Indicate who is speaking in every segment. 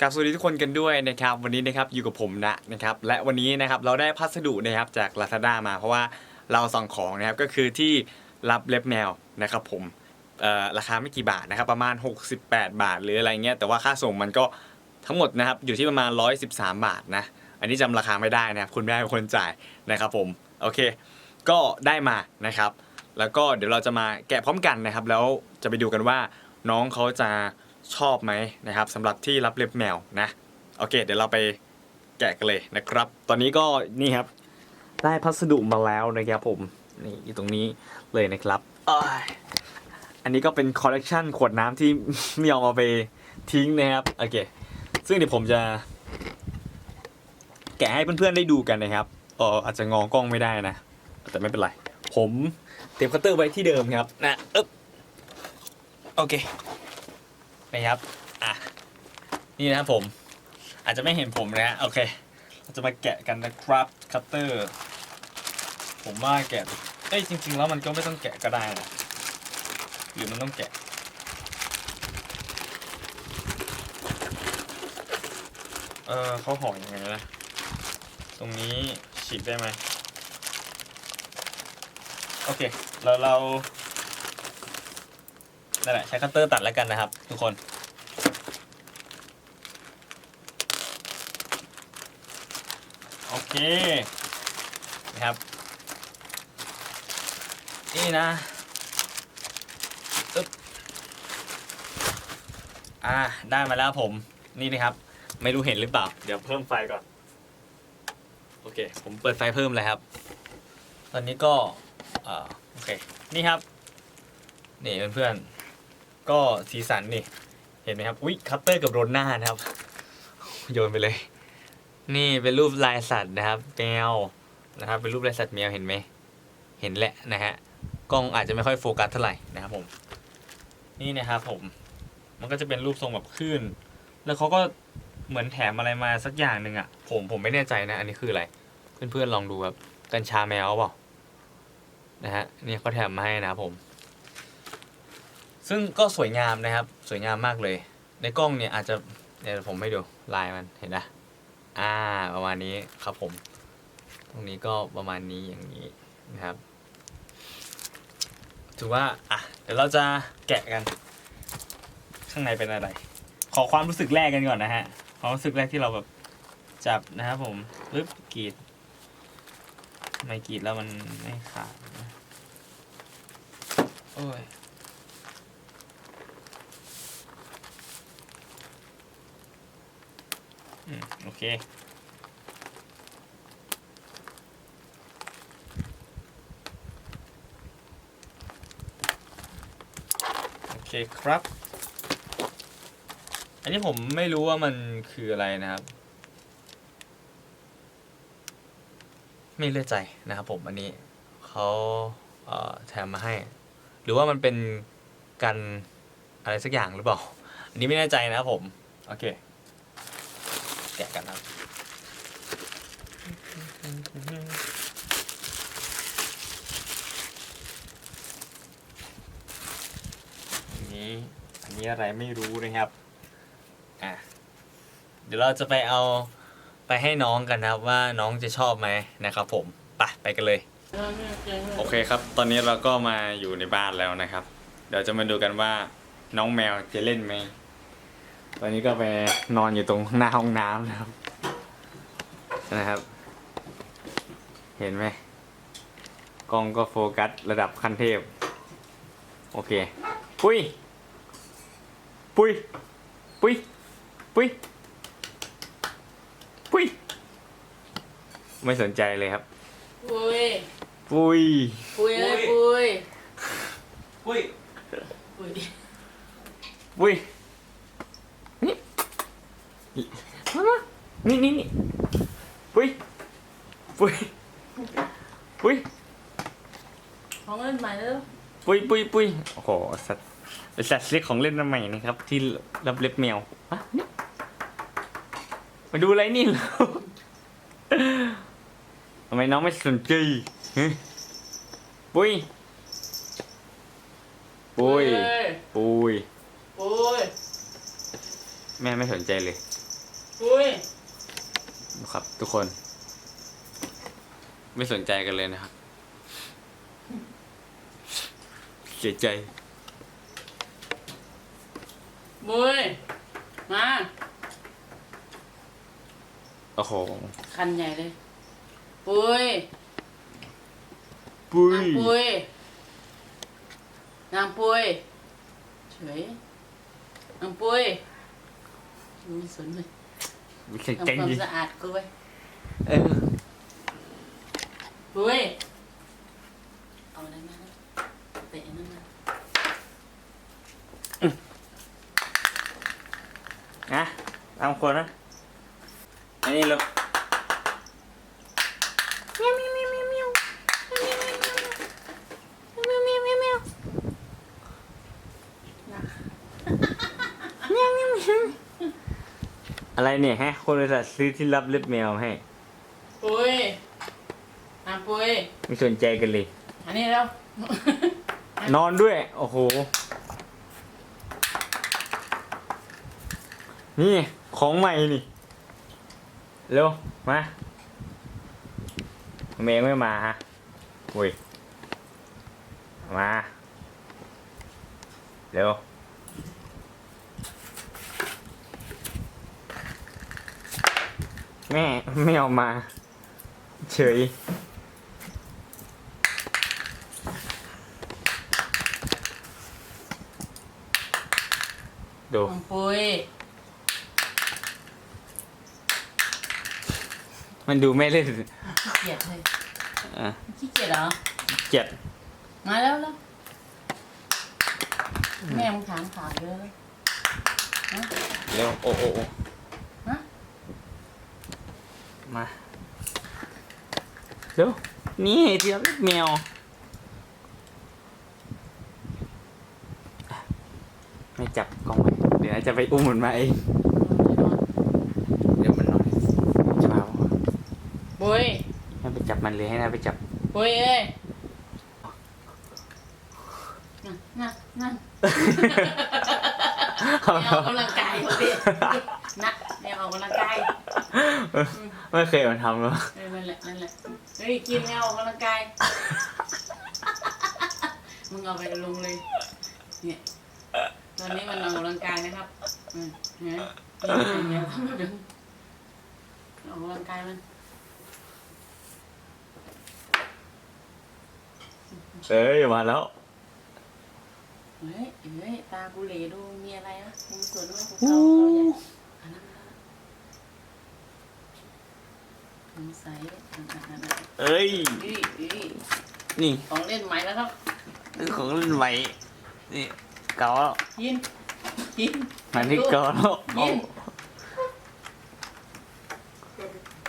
Speaker 1: กราบสวัสดีทุกคนกันด้วยนะครับวันนี้นะครับอยู่กับผมนะนะครับและวันนี้นะครับเราได้พัสดุนะครับจาก Lazada มา เพราะว่าเราสั่งของนะครับก็คือที่รับเล็บแมวนะครับผมราคาไม่กี่บาทนะครับประมาณ 68 บาท หรืออะไรเงี้ยแต่ว่าค่าส่งมันก็ทั้งหมดนะครับอยู่ที่ประมาณ 113 บาทนะอันนี้จำราคาไม่ได้นะครับคุณแม่เป็นคนจ่ายนะครับผมโอเค ก็ได้มานะครับ แล้วก็เดี๋ยวเราจะมาแกะพร้อมกันนะครับ แล้วจะไปดูกันว่าน้องเขาจะ ชอบไหมนะครับสำหรับที่รับเล็บแมวนะโอเค เดี๋ยวเราไปแกะกันเลยนะครับ ตอนนี้ก็นี่ครับ ได้พัสดุมาแล้วนะครับผมนี่อยู่ตรงนี้เลยนะครับอันนี้ก็เป็นคอลเลกชันขวดน้ำที่ไม่ยอมเอาไปทิ้งนะครับโอเคซึ่งเดี๋ยวผมจะแกะให้เพื่อนๆได้ดูกันนะครับเอออาจจะงอกล้องไม่ได้นะ แต่ไม่เป็นไร ผมเตรียมคัตเตอร์ไว้ที่เดิมครับนะอึ๊บโอเค นะครับอะนี่นะครับผมอาจจะไม่เห็นผมนะฮะโอเคเราจะมาแกะกันนะครับคัตเตอร์ผมว่าแกะเอ้ยจริง ๆ แล้วมันก็ไม่ต้องแกะก็ได้นะหรือมันต้องแกะเออเขาห่อยังไงนะตรงนี้ฉีกได้ไหมโอเคแล้วเรานั่นแหละใช้คัตเตอร์ตัดแล้วกันนะครับ ทุกคน โอ เคนะครับ นี่นะอึ๊บอ่าได้มาแล้วผมนี่นะครับ ไม่รู้เห็นหรือเปล่า เดี๋ยวเพิ่มไฟก่อน โอเค ผมเปิดไฟเพิ่มเลยครับ ตอนนี้ก็อ่าโอเค นี่ครับ นี่เพื่อนๆ ก็สีสันนี่ เห็นไหมครับ อุ๊ย คัตเตอร์กับโรนหน้านะครับ โยนไปเลย นี่เป็นรูปลายสัตว์นะครับแมวนะครับเป็นรูปลายสัตว์แมวเห็นไหมเห็นแหละนะฮะกล้องอาจจะไม่ค่อยโฟกัสเท่าไหร่นะครับผม นี่นะครับผม มันก็จะเป็นรูปทรงแบบคลื่นแล้วเขาก็เหมือนแถมอะไรมาสักอย่างหนึ่งอะ ผมผมไม่แน่ใจนะ อันนี้คืออะไร เพื่อนๆลองดูครับกัญชาแมวเปล่านะฮะนี่เขาแถมมาให้นะครับผม ซึ่งก็สวยงามนะครับ สวยงามมากเลย ในกล้องเนี่ยอาจจะเดี๋ยวผมให้ดูลายมันเห็นนะ อ่า ประมาณนี้ครับผม ตรงนี้ก็ประมาณนี้อย่างนี้นะครับ ถือว่า อะ เดี๋ยวเราจะแกะกัน ข้างในเป็นอะไร ขอความรู้สึกแรกกันก่อนนะฮะ ความรู้สึกแรกที่เราแบบจับนะครับผมปึ๊บกรีดไม่กรีดแล้วมันไม่ขาดโอ้ย อืม โอเค โอเคครับ อันนี้ผมไม่รู้ว่ามันคืออะไรนะครับ ไม่เลือกใจนะครับผมอันนี้เขาเแถมมาให้ หรือว่ามันเป็นกันอะไรสักอย่างหรือเปล่า อันนี้ไม่แน่ใจนะครับผม โอเค แกะกันครับ อันนี้อันนี้อะไรไม่รู้นะครับอะเดี๋ยวเราจะไปเอาไปให้น้องกันนะครับว่าน้องจะชอบไหมนะครับผมไปไปกันเลย โอเคครับ ตอนนี้เราก็มาอยู่ในบ้านแล้วนะครับ เดี๋ยวจะมาดูกันว่าน้องแมวจะเล่นไหม ตอนนี้ก็ไปนอนอยู่ตรงหน้าห้องน้ำนะครับนะครับ เห็นไหมกล้องก็โฟกัสระดับขั้นเทพ โอเค ปุ้ย ปุ้ย ปุ้ย ปุ้ย ปุ้ย ไม่สนใจเลยครับ
Speaker 2: ปุย
Speaker 1: ปุ้ย
Speaker 2: ปุยเลยปุย
Speaker 3: ปุ้ย
Speaker 2: ปุย
Speaker 1: ปุ้ย นี่มามานี่นี่นี่ปุ้ย ปุ้ย ปุ้ย
Speaker 2: ของ เล่นใหม่แล้ว
Speaker 1: ปุ้ยปุ้ยปุ้ยโอ้โหสัตว์เป็นสัตว์เล็กของเล่นใหม่นะครับ ที่รับเล็บแมวฮะนี่มาดูอะไรนี่เหรอทำไมน้องไม่สนใจฮะปุ้ย ปุ้ย ปุ้ย
Speaker 2: ปุย
Speaker 1: แม่ไม่สนใจเลย
Speaker 2: ปุ้ย
Speaker 1: ครับทุกคน ไม่สนใจกันเลยนะครับ เสียใจ
Speaker 2: ปุ้ยมา
Speaker 1: โอ้โห
Speaker 2: คันใหญ่เลยปุ้ย
Speaker 1: ปุ้
Speaker 2: นางปุ้ยนางปุ้ยเฉยนางปุ้ยไม่สนเลย
Speaker 1: ไม่ใช่
Speaker 2: ทำ
Speaker 1: เจ๋ง
Speaker 2: ความ
Speaker 1: ดิ
Speaker 2: สะอาดกูไว้
Speaker 1: เออ
Speaker 2: ปุ้ยเอาอะไรมานะเตะนั่นมา
Speaker 1: นะตามคนนะ อันนี้เราอะไรเนี่ยฮะ คนบริษัทซื้อที่รับเล็บแมวให้
Speaker 2: ปุ้ยนางปุ้ย
Speaker 1: ไม่สนใจกันเลย
Speaker 2: อันนี้แล้ว
Speaker 1: นอนด้วย โอ้โห นี่ ของใหม่นี่ เร็ว มาเมย์ไม่มาฮะอุ้ย มา เร็ว แม่ไม่เอามา เฉยดู
Speaker 2: ปุ้ย
Speaker 1: มันดูไม่เล่น
Speaker 2: ขี้เกียจเลย
Speaker 1: อะ
Speaker 2: ขี้เกียจเหรอ
Speaker 1: เจ็ด
Speaker 2: มาแล้วแล้วแม่มึงถามข่าวเยอะแล้ว
Speaker 1: เร็วโอ้โอ้โอ้
Speaker 2: ฮะ
Speaker 1: มาเร็วนี่ที่รับเล็บแมวไม่จับกล้องไว้เดี๋ยวจะไปอุ้มมันมาเอง เดี๋ยวมันนอนจะมาบอก
Speaker 2: ปุ้ย
Speaker 1: ให้ไปจับมันเลยให้นาไปจับ
Speaker 2: ปุ้ยเอ้ยนั่นนั่นนั่นแมวออกกำลังกายเขาดินะแมวออกกำลังกาย
Speaker 1: ไม่เคยมันทำหรอ
Speaker 2: เออนั่นแหละนั่นแหละเฮ้ยกินแมวออกกำลังกายมึงเอาไปลงเลย เนี่ยตอนนี้มันออกกำลังกายนะครับอืมเห็นไหมกินแมวทำแบบนี้ออกกำลังกายมัน
Speaker 1: เอ้ยมาแล้ว
Speaker 2: เฮ้ยเฮ้ยตากูเหลดูมีอะไรนะมึงสวนด้วยกูเกาเขาใหญ่อันนั้นนะสงสัยอันนั้นอันนั้น
Speaker 1: เอ้ย
Speaker 2: อีอี
Speaker 1: นี่
Speaker 2: ของเล่นใหม่แล้วครับ
Speaker 1: คือของเล่นใหม่นี่เก่าแล้ว
Speaker 2: ยินยิน
Speaker 1: มันที่เก่าแล้ว
Speaker 2: ยิน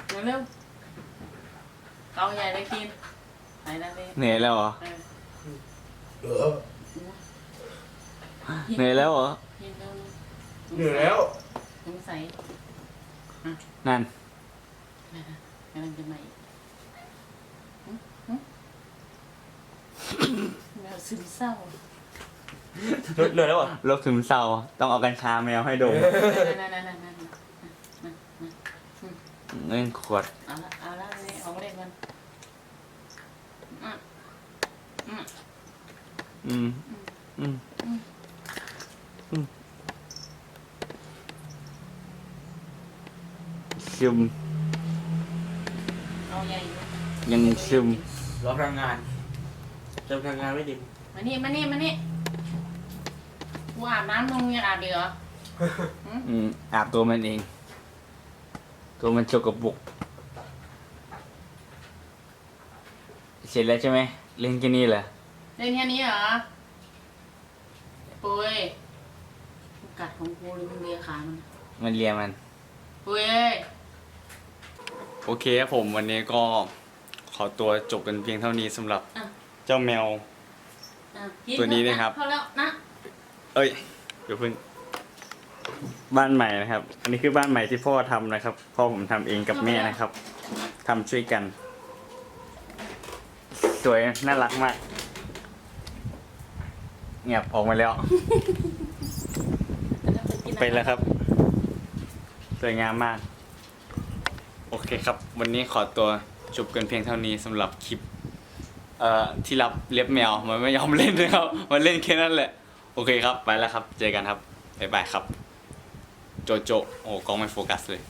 Speaker 2: เร็วเร็วเกาใหญ่เลยกิน ไหนนั่นเลย
Speaker 1: เหนื่อยแล้วเหรอ
Speaker 2: เออ
Speaker 1: เหนื่อยแล้วเหรอ
Speaker 2: ยินเร็ว
Speaker 3: เหนื่อยแล้ว
Speaker 2: สงสัย
Speaker 1: นั่น
Speaker 2: กำลังจะมาอีกหึหึแมวซึมเศร้า
Speaker 3: เหนื่อยแล้วอะ
Speaker 1: โรคซึมเศร้าต้องเอากัญชาแมวให้ดม
Speaker 2: นั่นนั่นนั่นนั่น
Speaker 1: เงินขวด
Speaker 2: เอาละเอาละนี่ของเล่นมันอะ
Speaker 1: อืม อืม อืมซึม
Speaker 2: เอาใหญ่อยู่
Speaker 1: ยังซึม
Speaker 3: รอทำงงานจะทำงงานไม่ดี
Speaker 2: มานี่มานี่มานี่กูอาบน้ำมึงยังอาบอีเหรอ
Speaker 1: อืมอาบตัวมันเอง ตัวมันโชกบุกเสร็จแล้วใช่ไหมเล่นแค่นี้เหรอ
Speaker 2: เล่นแค่นี้เหรอปุ้ยกัดของกูหรือมึงเลียขามัน
Speaker 1: มันเลียมัน
Speaker 2: ปุ้ยเอ้ย
Speaker 1: โอเคครับผมวันนี้ก็ขอตัวจบกันเพียงเท่านี้สำหรับ
Speaker 2: อะ
Speaker 1: เจ้าแมว
Speaker 2: อะกิ
Speaker 1: ตัวนี้นะครับ
Speaker 2: พอแล้วนะ
Speaker 1: เอ้ยเดี๋ยวเพิ่งบ้านใหม่นะครับ อันนี้คือบ้านใหม่ที่พ่อทำนะครับ พ่อผมทำเองกับแม่นะครับทำช่วยกัน สวยน่ารักมาก เงียบออกมาแล้ว
Speaker 2: กินอะ
Speaker 1: ไปแล้วครับ สวยงามมาก โอเคครับ วันนี้ขอตัวจบกันเพียงเท่านี้สำหรับคลิป เอ่อ ที่รับเล็บแมว มันไม่ยอมเล่นนะครับ มันเล่นแค่นั้นแหละ โอเคครับ ไปแล้วครับ เจอกันครับ บ๊ายบายครับ โจโจ โอ้กล้องไม่โฟกัสเลย